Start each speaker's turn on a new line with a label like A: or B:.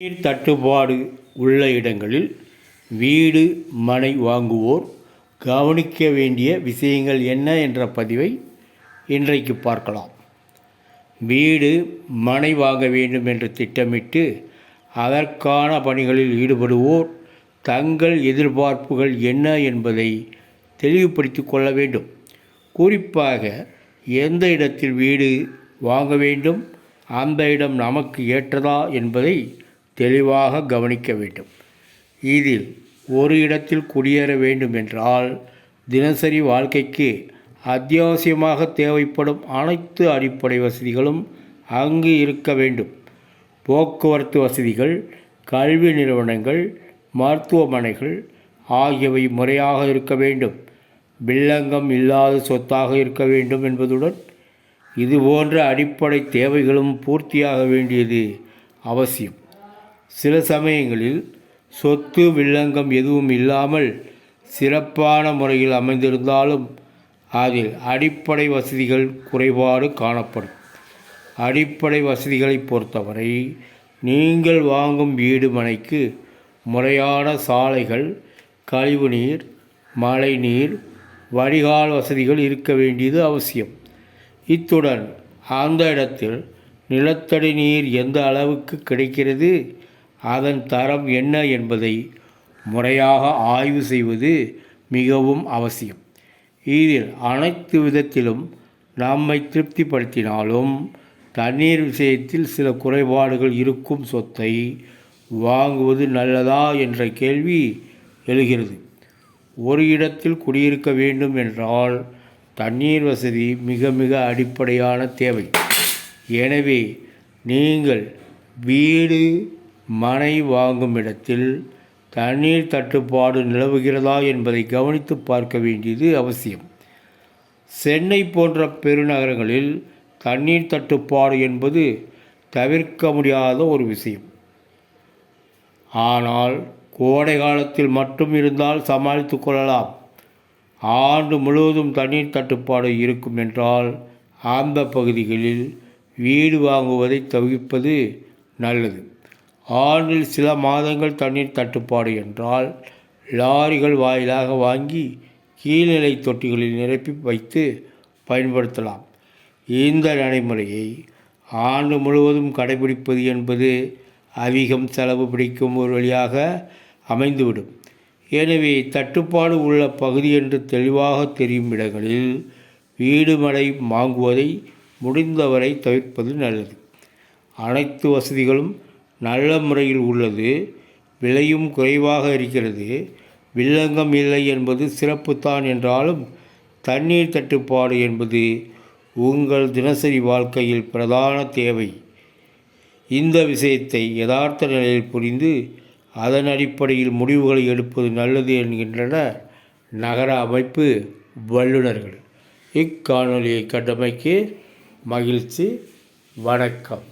A: நீர் தட்டுப்பாடு உள்ள இடங்களில் வீடு மனை வாங்குவோர் கவனிக்க வேண்டிய விஷயங்கள் என்ன என்ற பதிவை இன்றைக்கு பார்க்கலாம். வீடு மனை வாங்க வேண்டும் என்று திட்டமிட்டு அதற்கான பணிகளில் ஈடுபடுவோர் தங்கள் எதிர்பார்ப்புகள் என்ன என்பதை தெளிவுபடுத்தி கொள்ள வேண்டும். குறிப்பாக எந்த இடத்தில் வீடு வாங்க வேண்டும் அந்த இடம் நமக்கு ஏற்றதா என்பதை தெளிவாக கவனிக்க வேண்டும். இதில் ஒரு இடத்தில் குடியேற வேண்டும் என்றால் தினசரி வாழ்க்கைக்கு அத்தியாவசியமாக தேவைப்படும் அனைத்து அடிப்படை வசதிகளும் அங்கு இருக்க வேண்டும். போக்குவரத்து வசதிகள் கல்வி நிறுவனங்கள் மருத்துவமனைகள் ஆகியவை முறையாக இருக்க வேண்டும். வில்லங்கம் இல்லாத சொத்தாக இருக்க வேண்டும் என்பதுடன் இது போன்ற அடிப்படை தேவைகளும் பூர்த்தியாக வேண்டியது அவசியம். சில சமயங்களில் சொத்து வில்லங்கம் எதுவும் இல்லாமல் சிறப்பான முறையில் அமைந்திருந்தாலும் அதில் அடிப்படை வசதிகள் குறைபாடு காணப்படும். அடிப்படை வசதிகளை பொறுத்தவரை நீங்கள் வாங்கும் வீடு மனைக்கு முறையான சாலைகள் கழிவுநீர் மழைநீர் வடிகால் வசதிகள் இருக்க வேண்டியது அவசியம். இத்துடன் அந்த இடத்தில் நிலத்தடி நீர் எந்த அளவுக்கு கிடைக்கிறது? அதன் தரம் என்ன என்பதை முறையாக ஆய்வு செய்வது மிகவும் அவசியம். இதில் அனைத்து விதத்திலும் நம்மை திருப்திப்படுத்தினாலும் தண்ணீர் விஷயத்தில் சில குறைபாடுகள் இருக்கும் சொத்தை வாங்குவது நல்லதா என்ற கேள்வி எழுகிறது. ஒரு இடத்தில் குடியிருக்க வேண்டும் என்றால் தண்ணீர் வசதி மிக மிக அடிப்படையான தேவை. எனவே நீங்கள் வீடு மனை வாங்கும் இடத்தில் தண்ணீர் தட்டுப்பாடு நிலவுகிறதா என்பதை கவனித்து பார்க்க வேண்டியது அவசியம். சென்னை போன்ற பெருநகரங்களில் தண்ணீர் தட்டுப்பாடு என்பது தவிர்க்க முடியாத ஒரு விஷயம். ஆனால் கோடை காலத்தில் மட்டும் இருந்தால் சமாளித்து கொள்ளலாம். ஆண்டு முழுவதும் தண்ணீர் தட்டுப்பாடு இருக்கும் என்றால் அந்த பகுதிகளில் வீடு வாங்குவதை தவிர்ப்பது நல்லது. ஆண்டில் சில மாதங்கள் தண்ணீர் தட்டுப்பாடு என்றால் லாரிகள் வாயிலாக வாங்கி கீழ்நிலை தொட்டிகளில் நிரப்பி வைத்து பயன்படுத்தலாம். இந்த நடைமுறையை ஆண்டு முழுவதும் கடைபிடிப்பது என்பது அதிகம் செலவு பிடிக்கும் ஒரு வழியாக அமைந்துவிடும். எனவே தட்டுப்பாடு உள்ள பகுதி என்று தெளிவாக தெரியும் இடங்களில் வீடு மடை வாங்குவதை முடிந்தவரை தவிர்ப்பது நல்லது. அனைத்து வசதிகளும் நல்ல முறையில் உள்ளது. விலையும் குறைவாக இருக்கிறது. வில்லங்கம் இல்லை என்பது சிறப்புத்தான் என்றாலும் தண்ணீர் தட்டுப்பாடு என்பது உங்கள் தினசரி வாழ்க்கையில் பிரதான தேவை. இந்த விஷயத்தை யதார்த்த நிலையில் புரிந்து அதன் அடிப்படையில் முடிவுகளை எடுப்பது நல்லது என்கின்றன நகர அமைப்பு வல்லுநர்கள். இக்காணொலியை கட்டமைக்கு மகிழ்ச்சி. வணக்கம்.